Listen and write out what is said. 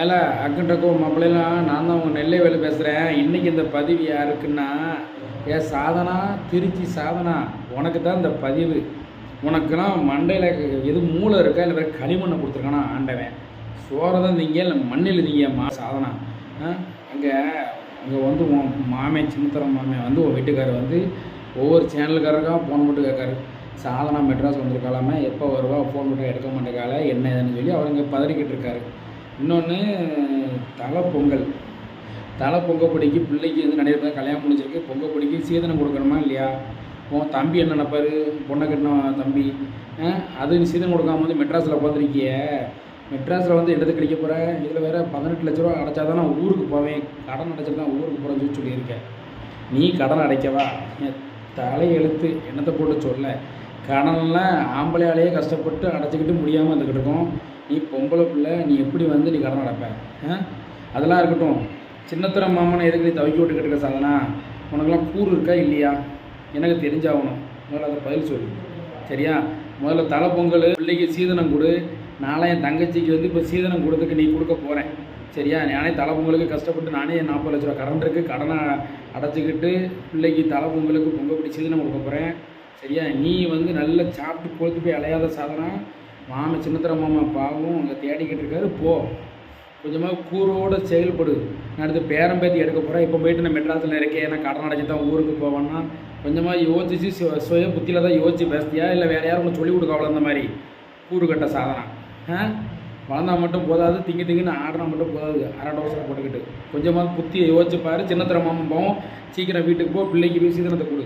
ஏல அக்கண்டக்கோ மாப்பிள்ளைலாம் நான் தான் உங்கள் நெல்லை வேலை பேசுகிறேன் இன்றைக்கி இந்த பதிவு யாருக்குன்னா ஏ சாதனா திருச்சி சாதனா. உனக்கு தான் இந்த பதிவு. உனக்குலாம் மண்டையில் எது மூளை இருக்கா இல்லை வேறு களிமண்ணை கொடுத்துருக்கானா ஆண்டவன். சோறை தான் திங்க இல்லை மண்ணில் திங்கம்மா சாதனா. அங்கே அங்கே வந்து உன் மாமே சின்னத்தரம் மாமே வந்து உன் வீட்டுக்காரர் வந்து ஒவ்வொரு சேனலுக்காரருக்காக ஃபோன் போட்டு கேட்காரு. சாதனா மெட்ராஸ் வந்திருக்காலாமே எப்போ வருவா ஃபோன் போட்டு எடுக்க மாட்டேக்கால என்ன ஏதுன்னு சொல்லி அவர் இங்கே பதறிக்கிட்டு இருக்காரு. இன்னொன்று தலை பொங்கல் தலை பொங்க பிடிக்கு பிள்ளைக்கு வந்து நிறைய பேர் கல்யாணம் முடிஞ்சிருக்கு பொங்க பிடிக்கு சீதனம் கொடுக்கணுமா இல்லையா? உன் தம்பி என்ன நினைப்பாரு? பொண்ணை கட்டின தம்பி. அது நீ சீதனம் கொடுக்காம வந்து மெட்ராஸில் உட்காந்துருக்கிய மெட்ராஸில் வந்து எடுத்து கிடைக்க போகிறேன் இதில் வேற பதினெட்டு லட்ச ரூபா அடைச்சா தான் நான் ஊருக்கு போவேன். கடன் அடைச்சிட்டு தான் ஊருக்கு போகிறேன்னு சொல்லி சொல்லியிருக்கேன் நீ கடன் அடைக்கவா? என் தலை எழுத்து என்னத்தை போட்டு சொல்ல? கடன்லாம் ஆம்பளையாலேயே கஷ்டப்பட்டு அடைச்சிக்கிட்டு முடியாமல் இருந்துக்கிட்டு இருக்கோம். நீ பொம்பளை பிள்ளை நீ எப்படி வந்து நீ கடன் அடைப்ப? ஆ? அதெல்லாம் இருக்கட்டும். சின்னத்தர மாமனை எதுக்கு நீ தவிக்க விட்டுக்கிட்டு இருக்க சாதனா? உனக்கெல்லாம் கூறு இருக்கா இல்லையா? எனக்கு தெரிஞ்சாகணும். முதல்ல அதை பதில் சொல்லு. சரியா? முதல்ல தலை பொங்கல் பிள்ளைக்கு சீதனம் கொடு. நாளை என் தங்கச்சிக்கு வந்து இப்போ சீதனம் கொடுத்துக்கு நீ கொடுக்க போகிறேன் சரியா? நானே தலை பொங்கலுக்கு கஷ்டப்பட்டு நானே நாற்பது லட்ச ரூபா கடன் இருக்குது கடனை அடைச்சிக்கிட்டு பிள்ளைக்கு தலை பொங்கலுக்கு பொங்கல் பிடி சீதனம் கொடுக்க போகிறேன் சரியா? நீ வந்து நல்லா சாப்பிட்டு கொழுத்து போய் அலையாத சாதனா? மாமன் சின்னத்தர மாமா பாவம் அங்கே தேடிக்கிட்டு இருக்காரு. போ. கொஞ்சமாக கூறோடு செயல்படு. நான் அடுத்து பேரம் பேத்தி எடுக்க போகிறேன் இப்போ போயிட்டு நான் மெட்ராஸில் இருக்கேன். நான் கடன் அடைச்சி தான் ஊருக்கு போவேன்னா கொஞ்சமாக யோசிச்சு சு- சுய புத்தியில் தான் யோசிச்சு பேசுதியா இல்லை வேறு யாரும் ஒன்று சொல்லி கொடுக்க அவ்வளோ அந்த மாதிரி? கூறு கட்ட சாதனா. ஆ? வளர்ந்தா மட்டும் போதாது திங்கி திங்கின்னு ஆடினா மட்டும் போதாது. அரை டோசரை போட்டுக்கிட்டு. கொஞ்சமாக புத்தியை யோசிச்சு பாரு. சின்னத்திர மாமன் போவோம். சீக்கிரம் வீட்டுக்கு போ. பிள்ளைக்கு போய் சீதனத்தை கொடு.